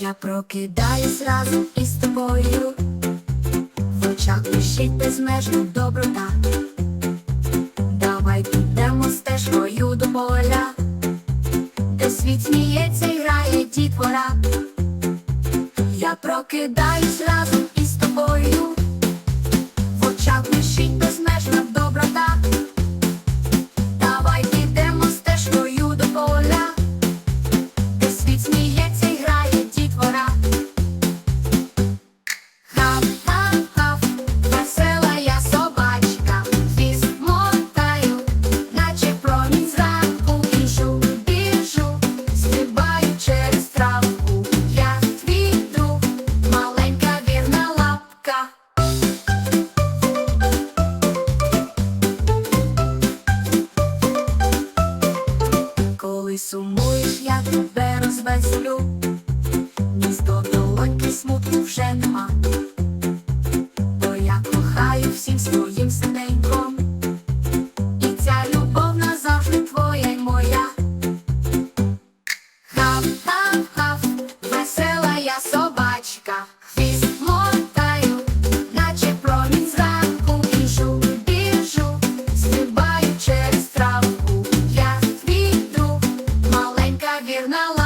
Я прокидаюсь разом із тобою, очах блищить безмежна доброта. Давай підемо стежкою до поля, де світ сміється і грає дітвора. Я прокидаюсь разом сумуєш, я тебе розвеселю, місто долоньки смутку вже нема. Бо я кохаю всім своїм серденьком, і ця любов назавжди твоя й моя. Гав-гав-гав, весела я собачка, хвіст Сигнал